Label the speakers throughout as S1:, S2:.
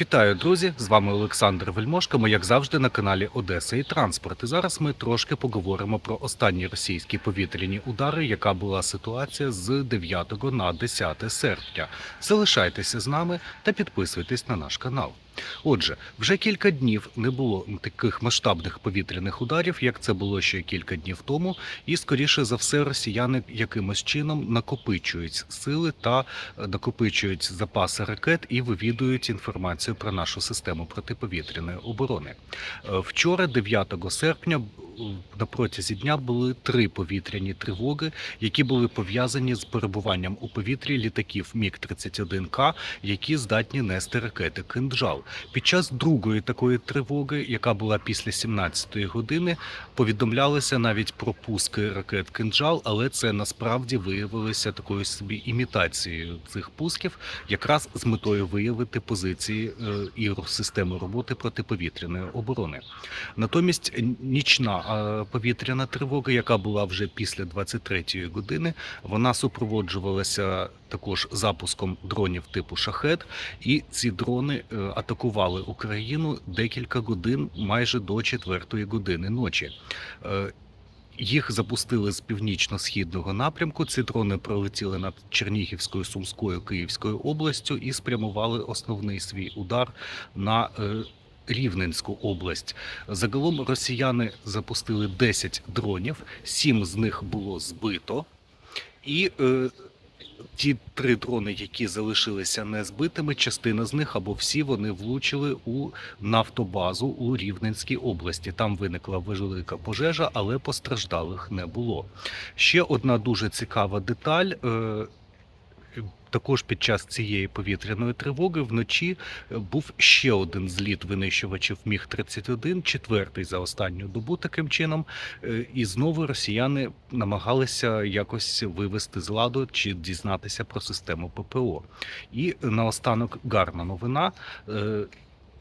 S1: Вітаю, друзі! З вами Олександр Вельмошко. Ми, як завжди, на каналі Одеса і Транспорт. І зараз ми трошки поговоримо про останні російські повітряні удари, яка була ситуація з 9 на 10 серпня. Залишайтеся з нами та підписуйтесь на наш канал. Отже, вже кілька днів не було таких масштабних повітряних ударів, як це було ще кілька днів тому, і скоріше за все, росіяни якимось чином накопичують сили та е, накопичують запаси ракет і вивідують інформацію про нашу систему протиповітряної оборони. Е, Вчора, 9 серпня, на протязі дня були три повітряні тривоги, які були пов'язані з перебуванням у повітрі літаків Міг 31 К, які здатні нести ракети кинджал. Під час другої такої тривоги, яка була після 17-ї години, повідомлялося навіть про пуски ракет кинджал, але це насправді виявилося такою собі імітацією цих пусків, якраз з метою виявити позиції е, і системи роботи протиповітряної оборони. Натомість нічна е, повітряна тривога, яка була вже після 23-ї години, вона супроводжувалася також запуском дронів типу шахет, і ці дрони е, атакували Україну декілька годин, майже до 4-ї години ночі. Е, Їх запустили з північно-східного напрямку. Ці дрони пролетіли над Чернігівською, Сумською, Київською областю і спрямували основний свій удар на е, Рівненську область. Загалом росіяни запустили 10 дронів, 7 з них було збито, і е, ті три дрони, які залишилися незбитими, частина з них або всі вони влучили у нафтобазу у Рівненській області. Там виникла велика пожежа, але постраждалих не було. Ще одна дуже цікава деталь. е, Також під час цієї повітряної тривоги вночі е, був ще один зліт винищувачів Міг 31 четвертий за останню добу. Таким чином, Е, і знову росіяни намагалися якось вивести з ладу чи дізнатися про систему ППО. І наостанок гарна новина.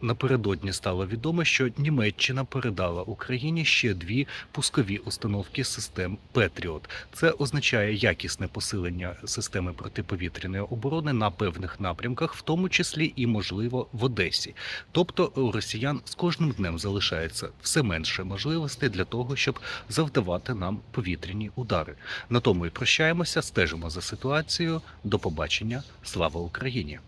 S1: Напередодні стало відомо, що Німеччина передала Україні ще дві пускові установки систем Петріот. Це означає якісне посилення системи протиповітряної оборони на певних напрямках, в тому числі і можливо в Одесі. Тобто у росіян з кожним днем залишається все менше можливостей для того, щоб завдавати нам повітряні удари. На тому і прощаємося, стежимо за ситуацією. До побачення. Слава Україні!